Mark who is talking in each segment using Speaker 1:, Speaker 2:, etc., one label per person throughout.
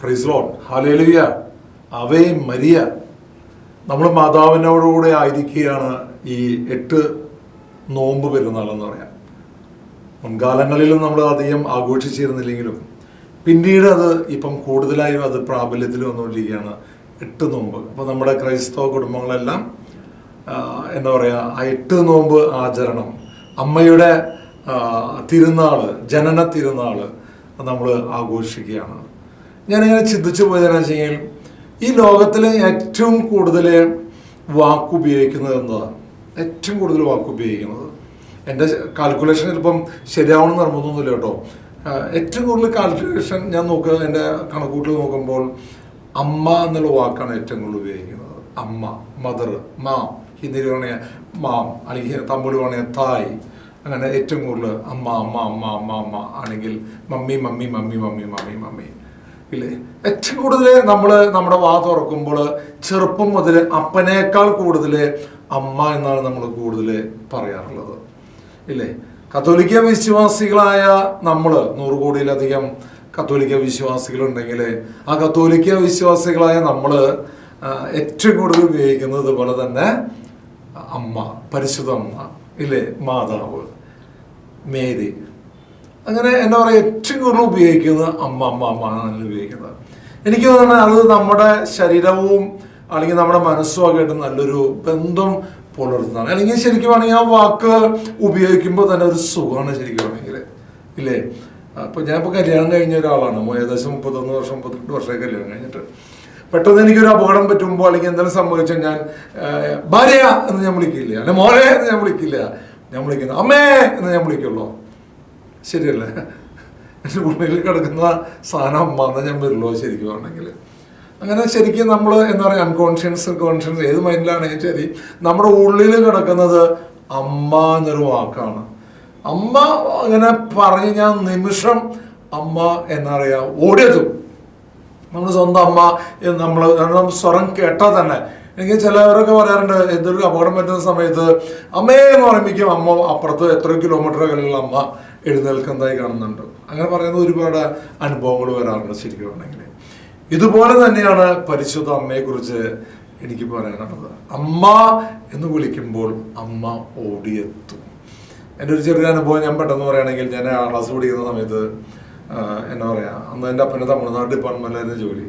Speaker 1: Price lord hallelujah അവേ Maria. നമ്മൾ മാതാവിനോടുകൂടെ ആയിരിക്കുകയാണ് ഈ എട്ട് നോമ്പ് പെരുന്നാളെന്ന് പറയാം. മുൻകാലങ്ങളിലും നമ്മൾ അധികം ആഘോഷിച്ചിരുന്നില്ലെങ്കിലും പിന്നീട് അത് ഇപ്പം കൂടുതലായും അത് പ്രാബല്യത്തിൽ വന്നുകൊണ്ടിരിക്കുകയാണ് എട്ട് നോമ്പ്. അപ്പോൾ നമ്മുടെ ക്രൈസ്തവ കുടുംബങ്ങളെല്ലാം എന്താ പറയുക ആ എട്ട് നോമ്പ് ആചരണം അമ്മയുടെ തിരുനാൾ ജനന തിരുനാൾ നമ്മൾ ആഘോഷിക്കുകയാണ്. ഞാനിങ്ങനെ ചിന്തിച്ചു പോയതെന്നു വെച്ച് കഴിഞ്ഞാൽ ഈ ലോകത്തിൽ ഏറ്റവും കൂടുതൽ വാക്ക് ഉപയോഗിക്കുന്നത് ഏറ്റവും കൂടുതൽ വാക്ക് ഉപയോഗിക്കുന്നത്. എന്റെ കാൽക്കുലേഷൻ ചിലപ്പം ശരിയാവണം നിർബന്ധമൊന്നുമില്ല കേട്ടോ. ഏറ്റവും കൂടുതൽ കാൽക്കുലേഷൻ ഞാൻ നോക്കുക എന്റെ കണക്കൂട്ടിൽ നോക്കുമ്പോൾ അമ്മ എന്നുള്ള വാക്കാണ് ഏറ്റവും കൂടുതൽ ഉപയോഗിക്കുന്നത്. അമ്മ മദർ മാം ഹിന്ദിയിൽ വേണമെങ്കിൽ മാം അല്ലെങ്കിൽ തമിഴ് വേണമെങ്കിൽ തായ്. അങ്ങനെ ഏറ്റവും കൂടുതൽ അമ്മ അമ്മ അമ്മ അമ്മ അമ്മ ആണെങ്കിൽ mummy mummy mummy mummy mummy mummy. ഇല്ലേ? ഏറ്റവും കൂടുതൽ നമ്മൾ നമ്മുടെ വാ തുറക്കുമ്പോൾ ചെറുപ്പം മുതൽ അപ്പനേക്കാൾ കൂടുതൽ അമ്മ എന്നാണ് നമ്മൾ കൂടുതൽ പറയാറുള്ളത്. ഇല്ലേ? കത്തോലിക്ക വിശ്വാസികളായ നമ്മൾ നൂറ് കോടിയിലധികം കത്തോലിക്ക വിശ്വാസികളുണ്ടെങ്കിൽ ആ കത്തോലിക്ക വിശ്വാസികളായ നമ്മൾ ഏറ്റവും കൂടുതൽ ഉപയോഗിക്കുന്നത് പോലെ തന്നെ അമ്മ പരിശുദ്ധ അമ്മ ഇല്ലേ? മാതാവ് മേരി. അങ്ങനെ എന്താ പറയുക ഏറ്റവും കൂടുതൽ ഉപയോഗിക്കുന്നത് അമ്മ അമ്മ അമ്മ എന്നാണ് ഉപയോഗിക്കുന്നത്. എനിക്ക് തോന്നുന്നത് അത് നമ്മുടെ ശരീരവും അല്ലെങ്കിൽ നമ്മുടെ മനസ്സുമൊക്കെ ആയിട്ട് നല്ലൊരു ബന്ധം പുലർത്തുന്നതാണ്. അല്ലെങ്കിൽ ശരിക്കും പറഞ്ഞാൽ ആ വാക്ക് ഉപയോഗിക്കുമ്പോൾ തന്നെ ഒരു സുഖമാണ് ശരിക്കും പറഞ്ഞെങ്കിൽ ഇല്ലേ? അപ്പോൾ ഞാനിപ്പോൾ കല്യാണം കഴിഞ്ഞ ഒരാളാണ്. ഏകദേശം മുപ്പത്തൊന്ന് വർഷം മുപ്പത്തെട്ട് വർഷമായി കല്യാണം കഴിഞ്ഞിട്ട്. പെട്ടെന്ന് എനിക്കൊരു അപകടം പറ്റുമ്പോൾ അല്ലെങ്കിൽ എന്തെങ്കിലും സംഭവിച്ചാൽ ഞാൻ ഭാര്യ എന്ന് ഞാൻ വിളിക്കില്ല. അല്ലെ മോളെ എന്ന് ഞാൻ വിളിക്കില്ല. ഞാൻ വിളിക്കുന്നത് അമ്മേ എന്ന് ഞാൻ വിളിക്കുള്ളൂ. ശരിയല്ലേ. എന്റെ ഉള്ളിൽ കിടക്കുന്ന സാധനം അമ്മ എന്ന് ഞാൻ വരുള്ളൂ ശരിക്കും പറഞ്ഞെങ്കിൽ അങ്ങനെ ശരിക്കും നമ്മൾ എന്താ പറയുക അൺകോൺഷ്യൻസ് കോൺഷ്യൻസ് ഏത് മൈൻഡിലാണെങ്കിലും ശരി നമ്മുടെ ഉള്ളിൽ കിടക്കുന്നത് അമ്മ എന്നൊരു വാക്കാണ്. അമ്മ അങ്ങനെ പറഞ്ഞു ഞാൻ നിമിഷം അമ്മ എന്താ പറയുക ഓടിയതും നമ്മൾ സ്വന്തം അമ്മ നമ്മൾ നമ്മൾ സ്വരം കേട്ടാൽ തന്നെ. എനിക്ക് ചിലവരൊക്കെ പറയാറുണ്ട് എന്തൊരു അപകടം പറ്റുന്ന സമയത്ത് അമ്മേ എന്ന് പറയുമ്പോഴേക്കും അമ്മ അപ്പുറത്ത് എത്ര കിലോമീറ്റർ അകലെയുള്ള അമ്മ. എഴുന്നേൽക്കുന്നതായി കാണുന്നുണ്ട്. അങ്ങനെ പറയുന്ന ഒരുപാട് അനുഭവങ്ങൾ വരാറുണ്ട് ശരിക്കും ആണെങ്കിൽ ഇതുപോലെ തന്നെയാണ് പരിശുദ്ധ അമ്മയെക്കുറിച്ച് എനിക്ക് പറയാനുള്ളത്. അമ്മ എന്ന് വിളിക്കുമ്പോൾ അമ്മ ഓടിയെത്തും. എന്റെ ഒരു ചെറിയ അനുഭവം ഞാൻ പെട്ടെന്ന് പറയുകയാണെങ്കിൽ ഞാൻ ആ ക്ലാസ് പഠിക്കുന്ന സമയത്ത് എന്നാ പറയുക അന്ന് എന്റെ അപ്പന്റെ തമിഴ്നാട് ഡിപ്പാർട്ട്മെന്റിലായിരുന്നു ജോലി.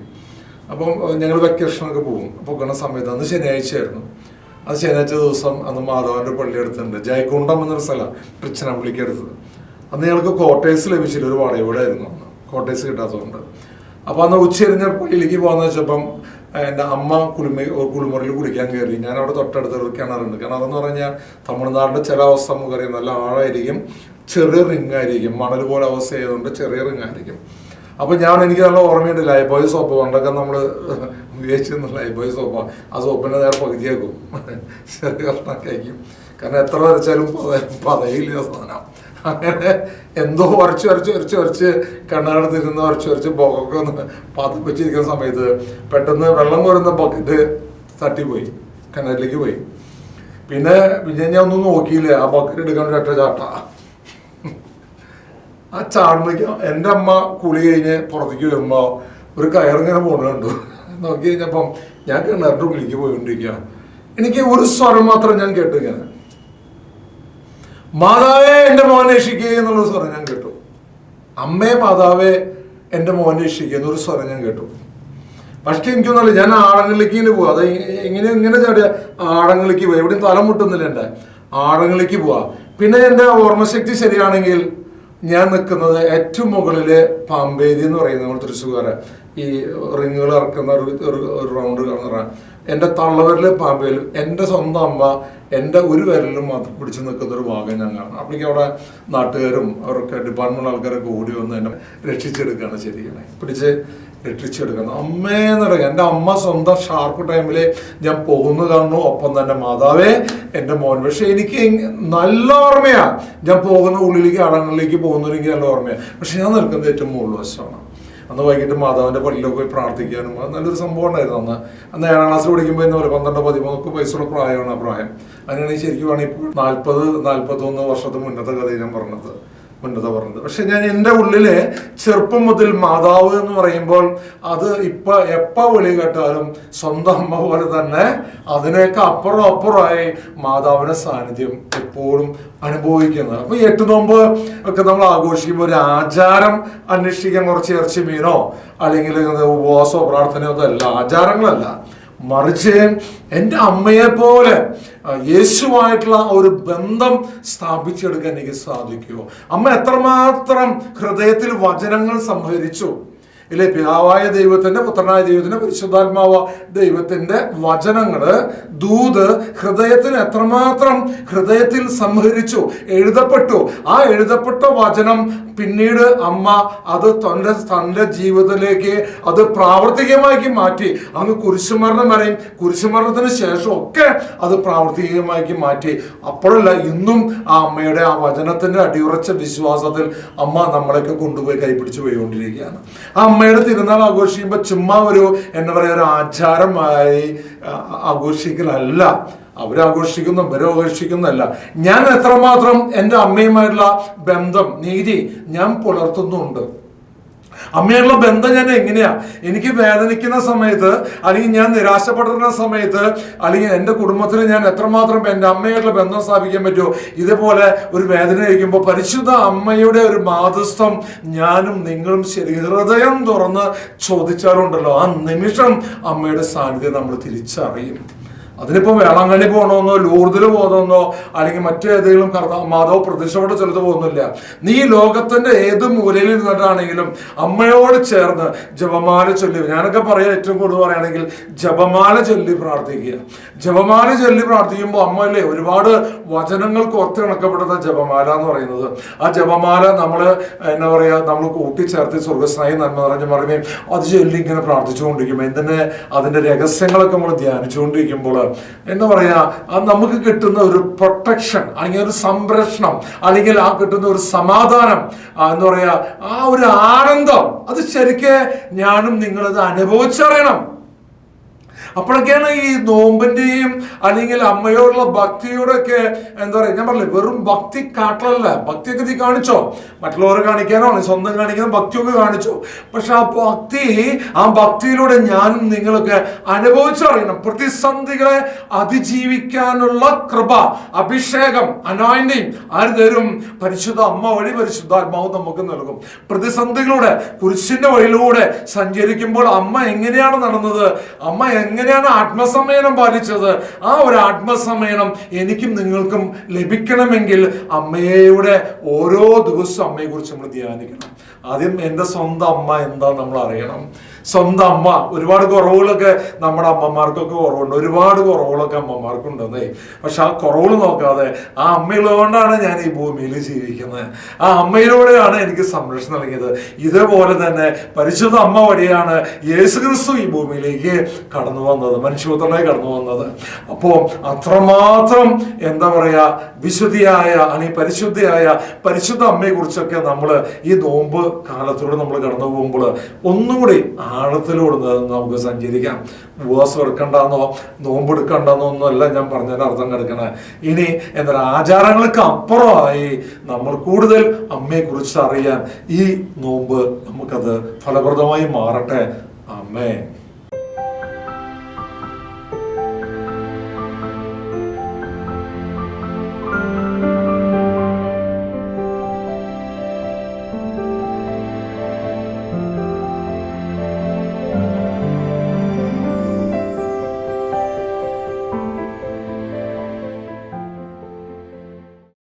Speaker 1: അപ്പം ഞങ്ങൾ വെക്കേഷനൊക്കെ പോകും. പോകുന്ന സമയത്ത് അന്ന് ശനിയാഴ്ചയായിരുന്നു. അത് ശനിയാഴ്ച ദിവസം അന്ന് മാധവന്റെ പള്ളി അടുത്തുണ്ട് ജയക്കുണ്ടം എന്നൊരു സ്ഥലമാണ് ട്രിച്ചനമ്പള്ളിക്ക് അടുത്തത് അന്ന് ഞങ്ങൾക്ക് കോട്ടേഴ്സ് ലഭിച്ചില്ല ഒരു വാടകയോടായിരുന്നു അന്ന്. കോട്ടേഴ്സ് കിട്ടാത്തതുകൊണ്ട്. അപ്പോൾ അന്ന് ഉച്ചരിഞ്ഞ പള്ളിയിലേക്ക് പോകാന്ന് വെച്ചപ്പം എന്റെ അമ്മ കുളിമ കുളിമുറിയിൽ കുളിക്കാൻ കയറി. ഞാൻ അവിടെ തൊട്ടടുത്ത് ഒരു കിണറുണ്ട്. കിണറെന്ന് പറഞ്ഞാൽ തമിഴ്നാടിന്റെ ചില അവസ്ഥ നമുക്കറിയാം നല്ല ആഴായിരിക്കും ചെറിയ റിങ് ആയിരിക്കും മണൽ പോലെ അവസ്ഥ ആയതുകൊണ്ട് ചെറിയ റിങ് ആയിരിക്കും അപ്പോൾ ഞാൻ എനിക്ക് നല്ല ഓർമ്മയുണ്ട് ലൈബോയ് സോപ്പ് പണ്ടൊക്കെ നമ്മൾ ഉപയോഗിച്ചിരുന്ന ലൈബോയ് സോപ്പ് ആ. സോപ്പിന്റെ നേരെ പകുതിയാക്കും. ചെറിയ കഷ്ണമൊക്കെ ആയിരിക്കും. കാരണം എത്ര വരച്ചാലും പത പതയില്ല സാധനം. അങ്ങനെ എന്തോ ഉറച്ച് ഉറച്ച് ഉറച്ച് ഉരച്ച് കണ്ണാടത്തിരുന്ന് ഉറച്ച് ഉറച്ച് ബൊക്കൊക്കെ ഒന്ന് വെച്ചിരിക്കുന്ന സമയത്ത് പെട്ടെന്ന് വെള്ളം കോരുന്ന ബക്കറ്റ് തട്ടിപ്പോയി കിണറ്റിലേക്ക് പോയി. പിന്നെ പിന്നെ ഞാൻ ഒന്നും നോക്കിയില്ല. ആ ബക്കറ്റ് എടുക്കാൻ ഒറ്റ ചാട്ട. ആ ചാടുമ്പോഴേക്ക് എന്റെ അമ്മ കുളി കഴിഞ്ഞ് പുറത്തേക്ക് വരുമ്പോൾ ഒരു കയറിങ്ങനെ പോണുണ്ട് നോക്കി കഴിഞ്ഞപ്പം ഞാൻ കിണറിന്റെ ഉള്ളിലേക്ക് പോയിക്കൊണ്ടിരിക്കുക എനിക്ക് ഒരു സ്വരം മാത്രം ഞാൻ കേട്ടു ഇങ്ങനെ മാതാവേ എന്റെ മോനെ രക്ഷിക്കുക എന്നുള്ള സ്വരം ഞാൻ കേട്ടു. അമ്മേ മാതാവേ എന്റെ മോനെ രക്ഷിക്കുക എന്നൊരു സ്വരം ഞാൻ കേട്ടു. പക്ഷെ എനിക്കൊന്നുമല്ല ഞാൻ ആഴങ്ങളിലേക്ക് ഇങ്ങനെ പോവാ. അത് ഇങ്ങനെ ഇങ്ങനെ ചാടിയ ആഴങ്ങളിലേക്ക് പോവാ. എവിടെയും തല മുട്ടുന്നില്ല എന്റെ ആഴങ്ങളിലേക്ക് പോവാ. പിന്നെ എന്റെ ഓർമ്മശക്തി ശരിയാണെങ്കിൽ ഞാൻ നിൽക്കുന്നത് ഏറ്റവും മുകളിൽ പാമ്പേരി എന്ന് പറയുന്നത് നമ്മൾ തൃശ്ശൂർ ഈ റിങ്ങുകൾ ഇറക്കുന്ന ഒരു ഒരു- റൗണ്ട് കാണുന്ന എന്റെ തള്ളവരിൽ പാമ്പേലും എന്റെ സ്വന്തം അമ്മ എന്റെ ഒരു വിരലിലും മാത്രം പിടിച്ചു നിൽക്കുന്ന ഒരു ഭാഗം ഞാൻ കാണാം. അപ്പോഴേക്കും അവിടെ നാട്ടുകാരും അവരൊക്കെ ഡിപ്പാർട്ട്മെന്റ് ആൾക്കാരൊക്കെ ഓടി വന്ന് എന്നെ രക്ഷിച്ചെടുക്കുകയാണ് ശരിയാണ്. പിടിച്ച് രക്ഷിച്ചെടുക്കണം അമ്മേന്ന് പറയുക എന്റെ അമ്മ സ്വന്തം ഷാർപ്പ് ടൈമിൽ ഞാൻ പോകുന്നു കാണുന്നു. ഒപ്പം തന്നെ മാതാവേ എന്റെ മോൻ. പക്ഷേ എനിക്ക് നല്ല ഓർമ്മയാണ് ഞാൻ പോകുന്ന ഉള്ളിലേക്ക് അടങ്ങളിലേക്ക് പോകുന്നവരെങ്കിൽ നല്ല ഓർമ്മയാണ് പക്ഷെ ഞാൻ നിൽക്കുന്നത് ഏറ്റവും മുകളിൽ വശമാണ്. അന്ന് വൈകിട്ട് മാതാവിന്റെ പള്ളിയിലൊക്കെ പോയി പ്രാർത്ഥിക്കാനും അത് നല്ലൊരു സംഭവം ഉണ്ടായിരുന്നു അന്ന്. അന്ന് ഏഴാം ക്ലാസ് പഠിക്കുമ്പോൾ എന്ന് പറയുമ്പോൾ പന്ത്രണ്ട് പതിമൂന്നൊക്കെ വയസ്സുള്ള പ്രായമാണ് ആ പ്രായം. അങ്ങനെയാണെങ്കിൽ ശരിക്കും വേണമെങ്കിൽ നാൽപ്പത് നാൽപ്പത്തൊന്ന് വർഷത്തിന് മുന്നത്തെ കഥയാണ് ഞാൻ പറഞ്ഞത്. ഉന്നത പറഞ്ഞത്. പക്ഷെ ഞാൻ എന്റെ ഉള്ളിലെ ചെറുപ്പം മുതൽ മാതാവ് എന്ന് പറയുമ്പോൾ അത് ഇപ്പൊ എപ്പ വിളി കേട്ടാലും സ്വന്തം അമ്മ പോലെ തന്നെ അതിനേക്ക് അപ്പുറം അപ്പുറമായി മാതാവിന്റെ സാന്നിധ്യം എപ്പോഴും അനുഭവിക്കുന്നത് അപ്പൊ എട്ട് നോമ്പ് ഒക്കെ നമ്മൾ ആഘോഷിക്കുമ്പോൾ ഒരു ആചാരം അന്വേഷിക്കാൻ കുറച്ച് ഇറച്ചി മീനോ അല്ലെങ്കിൽ ഉപവാസമോ പ്രാർത്ഥനയോ അതല്ല ആചാരങ്ങളല്ല. മറിച്ച് എന്റെ അമ്മയെ പോലെ യേശുവായിട്ടുള്ള ഒരു ബന്ധം സ്ഥാപിച്ചെടുക്കാൻ എനിക്ക് സാധിക്കുമോ? അമ്മ എത്രമാത്രം ഹൃദയത്തിൽ വചനങ്ങൾ സംഭരിച്ചു ഇല്ലേ? പിതാവായ ദൈവത്തിന്റെ പുത്രനായ ദൈവത്തിന്റെ പരിശുദ്ധാത്മാവ ദൈവത്തിന്റെ വചനങ്ങൾ ദൂത് ഹൃദയത്തിന് എത്രമാത്രം ഹൃദയത്തിൽ സംഹരിച്ചു എഴുതപ്പെട്ടു. ആ എഴുതപ്പെട്ട വചനം പിന്നീട് അമ്മ അത് തന്റെ തന്റെ ജീവിതത്തിലേക്ക് അത് പ്രാവർത്തികമാക്കി മാറ്റി. അങ്ങ് കുരിശുമരണം വരെയും കുരിശുമരണത്തിന് ശേഷം ഒക്കെ അത് പ്രാവർത്തികമാക്കി മാറ്റി. അപ്പോഴല്ല ഇന്നും ആ അമ്മയുടെ ആ വചനത്തിന്റെ അടിയുറച്ച വിശ്വാസത്തിൽ അമ്മ നമ്മളെയൊക്കെ കൊണ്ടുപോയി കൈപിടിച്ച് പോയിക്കൊണ്ടിരിക്കുകയാണ്. ആ അമ്മയുടെ തിരുനാൾ ആഘോഷിക്കുമ്പോൾ ചുമ്മാ ഒരു എന്താ പറയുക ഒരു ആചാരമായി ആഘോഷിക്കലല്ല. അവരാഘോഷിക്കുന്നു ഇവരാഘോഷിക്കുന്നല്ല ഞാൻ എത്രമാത്രം എന്റെ അമ്മയുമായിട്ടുള്ള ബന്ധം നീതി ഞാൻ പുലർത്തുന്നുണ്ട്. അമ്മയുള്ള ബന്ധം ഞാൻ എങ്ങനെയാ? എനിക്ക് വേദനിക്കുന്ന സമയത്ത് അല്ലെങ്കിൽ ഞാൻ നിരാശപ്പെടുന്ന സമയത്ത് അല്ലെങ്കിൽ എന്റെ കുടുംബത്തിൽ ഞാൻ എത്രമാത്രം എന്റെ അമ്മയായിട്ടുള്ള ബന്ധം സ്ഥാപിക്കാൻ പറ്റുമോ? ഇതേപോലെ ഒരു വേദന ഇരിക്കുമ്പോൾ പരിശുദ്ധ അമ്മയുടെ ഒരു മാതൃസ്ഥം ഞാനും നിങ്ങളും ശരി ഹൃദയം തുറന്ന് ചോദിച്ചാലുണ്ടല്ലോ ആ നിമിഷം അമ്മയുടെ സാന്നിധ്യം നമ്മൾ തിരിച്ചറിയും. അതിനിപ്പോ വേളാങ്കണ്ണി പോകണമെന്നോ ലൂർദിൽ പോകുന്നോ അല്ലെങ്കിൽ മറ്റേതെങ്കിലും കർത്ത മാധവ പ്രതിഷ്ഠയോട് ചെലുത്ത് പോകുന്നില്ല നീ ലോകത്തിന്റെ ഏത് മൂലയിൽ നിന്നിട്ടാണെങ്കിലും അമ്മയോട് ചേർന്ന് ജപമാല ചൊല്ലി ഞാനൊക്കെ പറയാം ഏറ്റവും കൂടുതൽ പറയുകയാണെങ്കിൽ ജപമാല ചൊല്ലി പ്രാർത്ഥിക്കുക. ജപമാല ചൊല്ലി പ്രാർത്ഥിക്കുമ്പോൾ അമ്മ അല്ലേ ഒരുപാട് വചനങ്ങൾക്ക് ഒത്തിണക്കപ്പെടുന്ന ജപമാല എന്ന് പറയുന്നത്. ആ ജപമാല നമ്മൾ എന്താ പറയുക നമ്മൾ കൂട്ടിച്ചേർത്ത് സ്വർഗസ്നായി നന്മ നിറഞ്ഞ പറയുകയും അത് ചൊല്ലി ഇങ്ങനെ പ്രാർത്ഥിച്ചുകൊണ്ടിരിക്കുമ്പോൾ എന്തിനെ? അതിന്റെ രഹസ്യങ്ങളൊക്കെ നമ്മൾ ധ്യാനിച്ചുകൊണ്ടിരിക്കുമ്പോൾ എന്താ പറയാ നമുക്ക് കിട്ടുന്ന ഒരു പ്രൊട്ടക്ഷൻ അല്ലെങ്കിൽ ഒരു സംരക്ഷണം അല്ലെങ്കിൽ ആ കിട്ടുന്ന ഒരു സമാധാനം എന്ന് പറയാ ആ ഒരു ആനന്ദം അത് ശരിക്കും ഞാനും നിങ്ങളത് അനുഭവിച്ചറിയണം. അപ്പോഴൊക്കെയാണ് ഈ നോമ്പിന്റെയും അല്ലെങ്കിൽ അമ്മയോടുള്ള ഭക്തിയുടെ ഒക്കെ എന്താ പറയുക ഞാൻ പറഞ്ഞില്ലേ വെറും ഭക്തി കാട്ടലല്ല. ഭക്തിയൊക്കെ കാണിച്ചോ? മറ്റുള്ളവരെ കാണിക്കാനോ അല്ലെങ്കിൽ സ്വന്തം കാണിക്കാനോ ഭക്തിയൊക്കെ കാണിച്ചു. പക്ഷെ ആ ഭക്തി ആ ഭക്തിയിലൂടെ ഞാനും നിങ്ങളൊക്കെ അനുഭവിച്ചറിയണം പ്രതിസന്ധികളെ അതിജീവിക്കാനുള്ള കൃപ അഭിഷേകം അനോയിന്റെയും ആര് തരും? പരിശുദ്ധ അമ്മ വഴി പരിശുദ്ധാത്മാവ് നമുക്ക് നൽകും. പ്രതിസന്ധികളുടെ കുരിശിന്റെ വഴിയിലൂടെ സഞ്ചരിക്കുമ്പോൾ അമ്മ എങ്ങനെയാണ് നടന്നത്? അമ്മ എങ്ങനെയാണ് ആത്മസമ്മേനം പാലിച്ചത്? ആ ഒരു ആത്മസമ്മേനം എനിക്കും നിങ്ങൾക്കും ലഭിക്കണമെങ്കിൽ അമ്മയുടെ ഓരോ ദിവസവും അമ്മയെക്കുറിച്ച് നമ്മൾ ധ്യാനിക്കണം. ആദ്യം എന്റെ സ്വന്തം അമ്മ എന്താ നമ്മൾ അറിയണം. സ്വന്തം അമ്മ. ഒരുപാട് കുറവുകളൊക്കെ നമ്മുടെ അമ്മമാർക്കൊക്കെ കുറവുണ്ട്. ഒരുപാട് കുറവുകളൊക്കെ അമ്മമാർക്കുണ്ടെന്നേ. പക്ഷെ ആ കുറവുകൾ നോക്കാതെ ആ അമ്മയുള്ളതുകൊണ്ടാണ് ഞാൻ ഈ ഭൂമിയിൽ ജീവിക്കുന്നത്. ആ അമ്മയിലൂടെയാണ് എനിക്ക് സംരക്ഷണം നൽകിയത്. ഇതേപോലെ തന്നെ പരിശുദ്ധ അമ്മ വഴിയാണ് യേശു ക്രിസ്തു ഈ ഭൂമിയിലേക്ക് കടന്നു വന്നത് മനുഷ്യപുത്രനായി കടന്നു വന്നത്. അപ്പോൾ അത്രമാത്രം എന്താ പറയുക വിശുദ്ധിയായ അല്ലെങ്കിൽ പരിശുദ്ധിയായ പരിശുദ്ധ അമ്മയെ കുറിച്ചൊക്കെ നമ്മൾ ഈ നോമ്പ് കാലത്തൂടെ നമ്മൾ കടന്നു പോകുമ്പോൾ ഒന്നുകൂടി ആഴത്തിലൂടെ നമുക്ക് സഞ്ചരിക്കാം. ഉപവാസം എടുക്കണ്ടെന്നോ നോമ്പ് എടുക്കണ്ടെന്നോ ഒന്നുമല്ല ഞാൻ പറഞ്ഞതിന് അർത്ഥം കിടക്കണേ. ഇനി എന്താ ആചാരങ്ങൾക്ക് അപ്പുറമായി നമ്മൾ കൂടുതൽ അമ്മയെ കുറിച്ച് അറിയാൻ ഈ നോമ്പ് നമുക്കത് ഫലപ്രദമായി മാറട്ടെ. അമ്മേ.